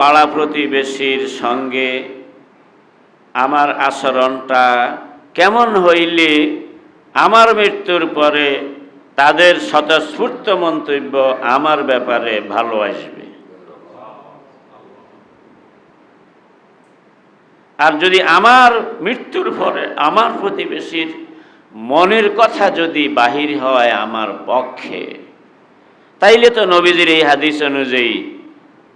পাড়া প্রতিবেশীর সঙ্গে আমার আচরণটা কেমন হইলে আমার মৃত্যুর পরে তাদের স্বতঃস্ফূর্ত মন্তব্য আমার ব্যাপারে ভালো আসবে। আর যদি আমার মৃত্যুর পরে আমার প্রতিবেশীর মনের কথা যদি বাহির হয় আমার পক্ষে, তাইলে তো নবীজির এই হাদিস অনুযায়ী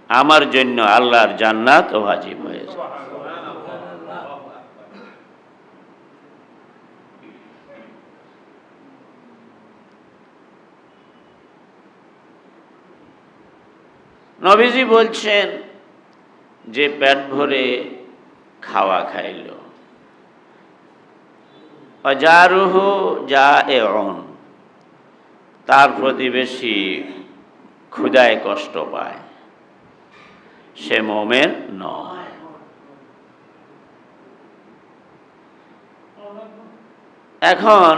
আমার জন্য আল্লাহর জান্নাত ও হাজিব হয়েছে নবীজি বলছেন, যে পেট ভরে খাওয়া খাইল, অজারুহ যা এ তার প্রতিবেশী ক্ষুদায় কষ্ট পায়। সে মোমেন নয়। এখন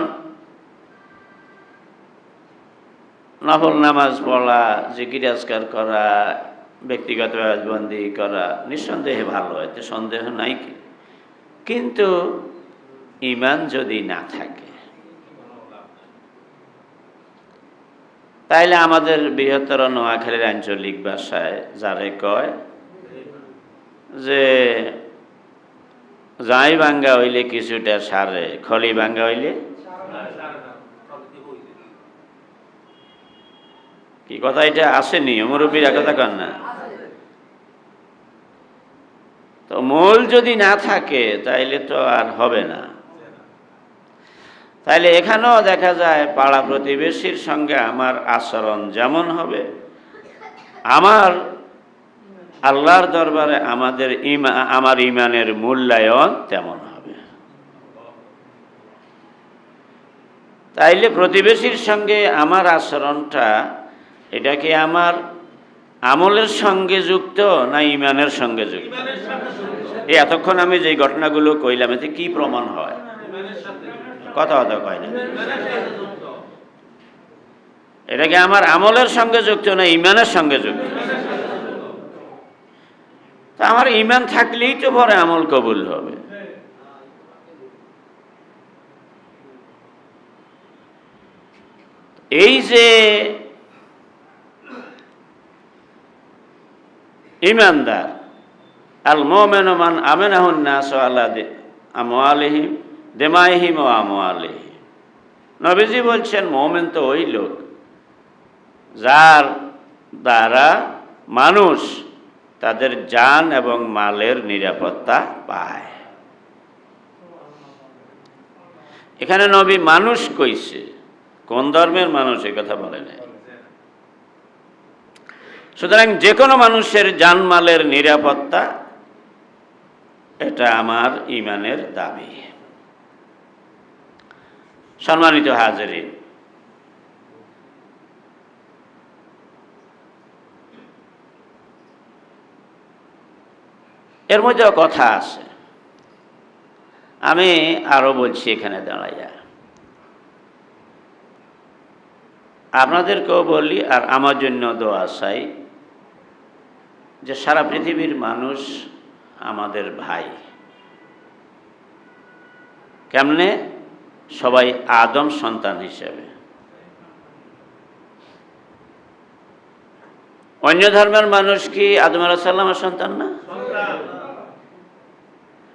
নফল নামাজ পড়া, জিকির আজকার করা, ব্যক্তিগত রাজবন্দি করা নিঃসন্দেহে ভালো, এতে সন্দেহ নাই কি? কিন্তু ইমান যদি না থাকে তাইলে আমাদের বৃহত্তর নোয়াখালীর আঞ্চলিক ভাষায় যারে কয়? যে যাই ভাঙ্গা হইলে কিছুটা সারে, খলি ভাঙ্গা হইলে? কি কথা এটা আসেনি? মুরব্বীরা কথা কন না। তো মূল যদি না থাকে, তাইলে তো আর হবে না। তাইলে এখানেও দেখা যায় পাড়া প্রতিবেশীর সঙ্গে আমার আচরণ যেমন হবে। আমার আল্লাহর দরবারে আমাদের ইমা, আমার ইমানের মূল্যায়ন তেমন হবে। তাইলে প্রতিবেশীর সঙ্গে আমার আচরণটা, এটা কি আমার আমলের সঙ্গে যুক্ত না ইমানের সঙ্গে যুক্ত? এই এতক্ষণ আমি যে ঘটনাগুলো কইলাম, এতে কি প্রমাণ হয়? কথা কথা কয় না। এটা কি আমার আমলের সঙ্গে যুক্ত না ইমানের সঙ্গে যুক্ত? তা আমার ইমান থাকলেই তো পরে আমল কবুল হবে। এই যে ইমানদার আল মোমেন মান আমেনাহুন নাস আল্লাহ আমোয়ালিহিম দেমাইহিম ও নবীজি বলছেন, মোমেন তো ওই লোক যার দ্বারা মানুষ তাদের যান এবং মালের নিরাপত্তা পায়। এখানে নবী মানুষ কইছে, কোন ধর্মের মানুষ কথা বলে নাই। সুতরাং যে কোনো মানুষের জানমালের নিরাপত্তা, এটা আমার ইমানের দাবি। সম্মানিত হাজারিন। এর মধ্যেও কথা আছে। আমি আরও বলছি এখানে দাঁড়াইয়া। আপনাদেরকেও বলি আর আমার জন্য দোয়া চাই যে সারা পৃথিবীর মানুষ আমাদের ভাই। কেমনে? সবাই আদম সন্তান হিসেবে। অন্য ধর্মের মানুষ কি আদম আলাহাল্লামের সন্তান না?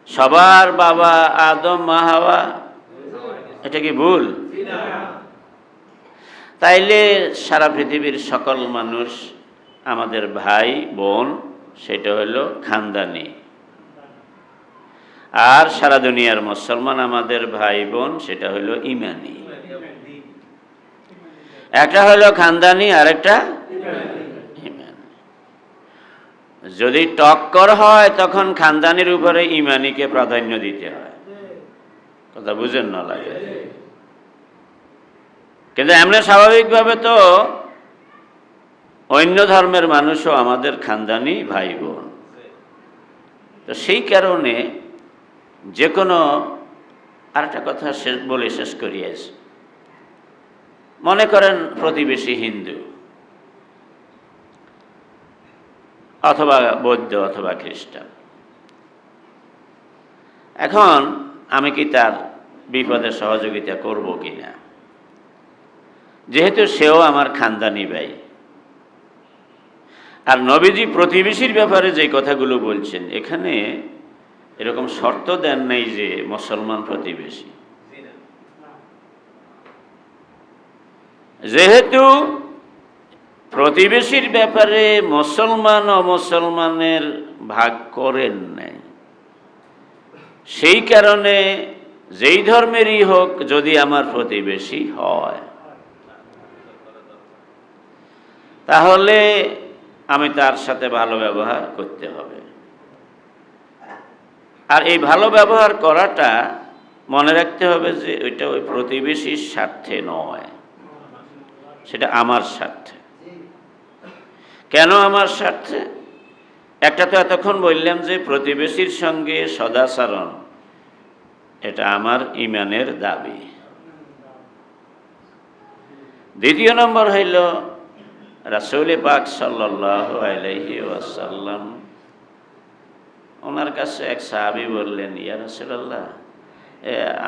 সবার বাবা আদম মাহাওয়া এটা কি ভুল? তাইলে সারা পৃথিবীর সকল মানুষ আমাদের ভাই, বোন, সেটা হলো খানদানি। আর সারা দুনিয়ার মুসলমান আমাদের ভাই বোন, সেটা হলো ইমানি। একটা হলো খানদানি আর একটা যদি টক্কর হয়, তখন খানদানির উপরে ইমানিকে প্রাধান্য দিতে হয়। কথা বুঝেন না লাগে? কিন্তু এমনি স্বাভাবিকভাবে তো অন্য ধর্মের মানুষও আমাদের খানদানি ভাই বোন। তো সেই কারণে যে কোনো আরেকটা কথা শেষ, বলে শেষ করিয়াছে মনে করেন প্রতিবেশী হিন্দু, অথবা বৌদ্ধ অথবা খ্রিস্টান। এখন আমি কি তার বিপদে সহযোগিতা করব কি না? যেহেতু সেও আমার খানদানি ভাই। আর নবীজি প্রতিবেশীর ব্যাপারে যে কথাগুলো বলছেন, এখানে এরকম শর্ত দেন নাই যে মুসলমান প্রতিবেশী। যেহেতু প্রতিবেশীর ব্যাপারে মুসলমান ও মুসলমানের ভাগ করেন নাই, সেই কারণে যেই ধর্মেরই হোক যদি আমার প্রতিবেশী হয়। তাহলে আমি তার সাথে ভালো ব্যবহার করতে হবে। আর এই ভালো ব্যবহার করাটা মনে রাখতে হবে যে ওইটা ওই প্রতিবেশীর স্বার্থে নয়। সেটা আমার স্বার্থে। কেন আমার স্বার্থে? একটা তো এতক্ষণ বললাম যে প্রতিবেশীর সঙ্গে সদাচরণ, এটা আমার ইমানের দাবি। দ্বিতীয় নম্বর হইল, রাসৌল পাক সাল্লাহ আলহি ওয়াসাল্লাম ওনার কাছে এক সাহাবি বললেন, ইয়া রসুল্লাহ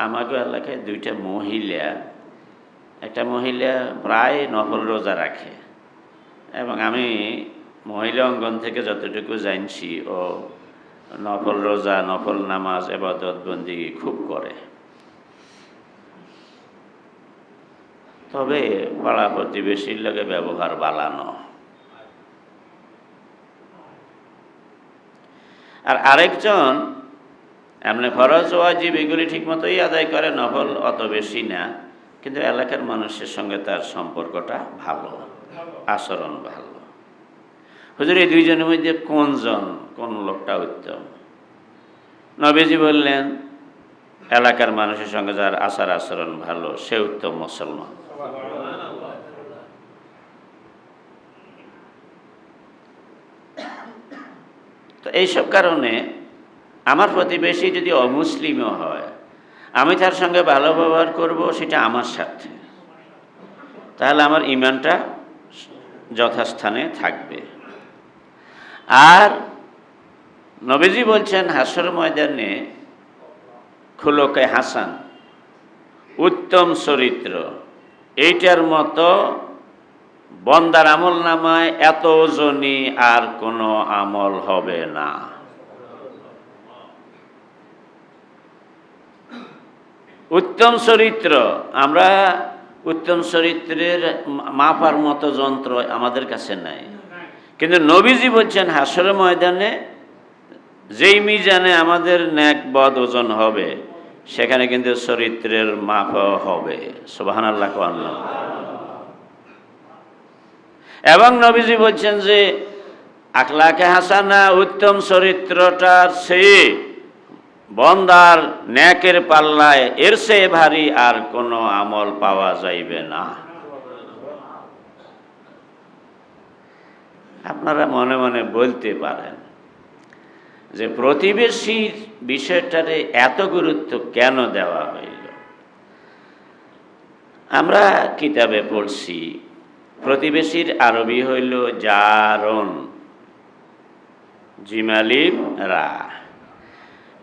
আমাকে এলাকায় দুইটা মহিলা, একটা মহিলা প্রায় নফল রোজা রাখে এবং আমি মহিলা অঙ্গন থেকে যতটুকু জানছি, ও নফল রোজা, নফল নামাজ, এবাদত বন্দি খুব করে। তবে পাড়া প্রতিবেশীর লগে ব্যবহার বালানো। আর আরেকজন, এমনি ফরজ ওয়াজিব এগুলি ঠিকমতোই আদায় করে, নফল অত বেশি না, কিন্তু এলাকার মানুষের সঙ্গে তার সম্পর্কটা ভালো, আচরণ ভালো। হুজুর, এই দুইজনের মধ্যে কোনজন, কোন লোকটা উত্তম? নবীজি বললেন, এলাকার মানুষের সঙ্গে যার আচার আচরণ ভালো, সে উত্তম মুসলমান। তো এইসব কারণে আমার প্রতিবেশী যদি অমুসলিমও হয়, আমি তার সঙ্গে ভালো ব্যবহার করব সেটা আমার সাথে তাহলে আমার ইমানটা যথাস্থানে থাকবে। আর নবীজি বলছেন, হাসর ময়দানে খুলকে হাসান, উত্তম চরিত্র। এইটার মতো বন্দার আমল নামায় এত ওজনই আর কোনো আমল হবে না। উত্তম চরিত্র, আমরা উত্তম চরিত্রের মাপার মতো যন্ত্র আমাদের কাছে নাই। কিন্তু নবীজি বলছেন হাসর ময়দানে যেই মিজানে আমাদের ন্যাক বদ ওজন হবে, সেখানে কিন্তু চরিত্রের মাপ হবে। সোবাহান আল্লাহ এবং নবীজি বলছেন যে, আখলাকে হাসানা উত্তম চরিত্রটার সে বন্দার ন্যাকের পাল্লায় এর সে ভারী আর কোনো আমল পাওয়া যাইবে না। আপনারা মনে মনে বলতে পারেন যে প্রতিবেশীর বিষয়টারে এত গুরুত্ব কেন দেওয়া হইল? আমরা কিতাবে পড়ছি প্রতিবেশীর আরবি হইল জারন জিমালিম রা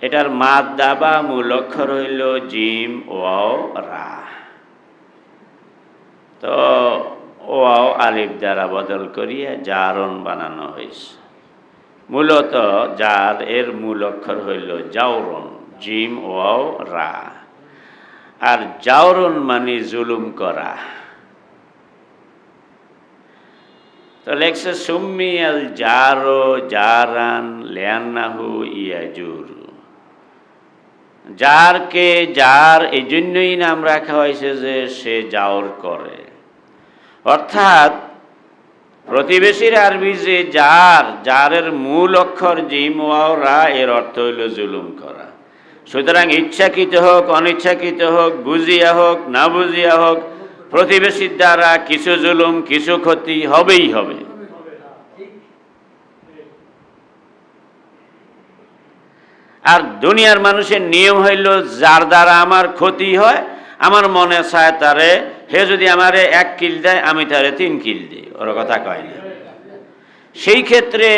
এটার মাদ দাবা মূল অক্ষর হইল জিম, ওয়াও, রা। তো ওয়াও আলিফ দ্বারা বদল করিয়া জারন বানানো হয়েছে মূলত যার এর মূল অক্ষর হইল জাওরন জিম, ওয়াও, রা। আর জাওরন মানে জুলুম করা। তো লেখছে, সুম্মি আল জারো জারান লেয়ান্নাহু ইয়াজুর। যারকে যার এই জন্যই নাম রাখা হয়েছে যে সে যাওর করে। অর্থাৎ প্রতিবেশীর আরবি যে যার, যারের মূল অক্ষর জিম ওয়াও রা, এর অর্থ হইল জুলুম করা। সুতরাং ইচ্ছাকৃত হোক, অনিচ্ছাকৃত হোক, বুঝিয়া হোক, না বুঝিয়া হোক প্রতিবেশীর দ্বারা কিছু জুলুম, কিছু ক্ষতি হবেই হবে। আর দুনিয়ার মানুষের নিয়ম হইল, যার দ্বারা আমার ক্ষতি হয়, আমার মনে চায় তারে, হে যদি আমারে এক কিল দেয়, আমি তারে তিন কিল দিই। ওর কথা কয় না। সেই ক্ষেত্রে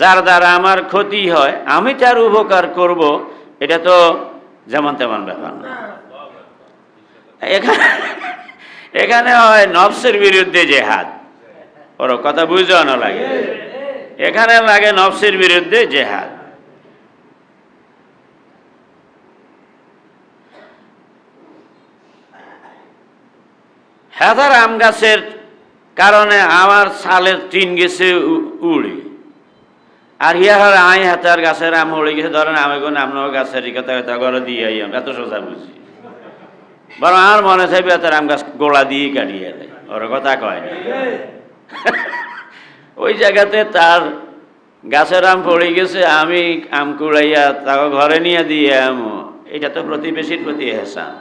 যার দ্বারা আমার ক্ষতি হয়, আমি তার উপকার করব, এটা তো যেমন তেমন ব্যাপার না। এখানে এখানে হয় নফসের বিরুদ্ধে জেহাদ। ওর, কথা বুঝাও না লাগে? এখানে লাগে নফসের বিরুদ্ধে জেহাদ। হেদার আম গাছের কারণে আমার সালের টিন গেছে উড়ে। আর হিয়ার আই হাতার গাছের আম উড়ে গেছে, ধরেন আমি কোন আপনার গাছের কথা কথা করে দিয়ে এত সোজা বুঝি। বরং আমার মনে চাইবে তার আম গাছ গোড়া দিয়ে কাটিয়ে দেয়। ওর কথা কয় না। ওই জায়গাতে তার গাছের আম পড়ে গেছে, আমি আম কুড়াইয়া তাকে ঘরে নিয়ে দিয়ে আম। এটা তো প্রতিবেশীর প্রতি এহসান।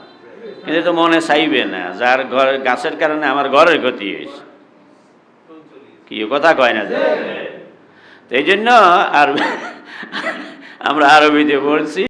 কিন্তু তো মনে চাইবে না, যার ঘর, গাছের কারণে আমার ঘরের ক্ষতি হয়েছে। কি কথা কয় না এই জন্য আর আমরা আরবিতে বলছি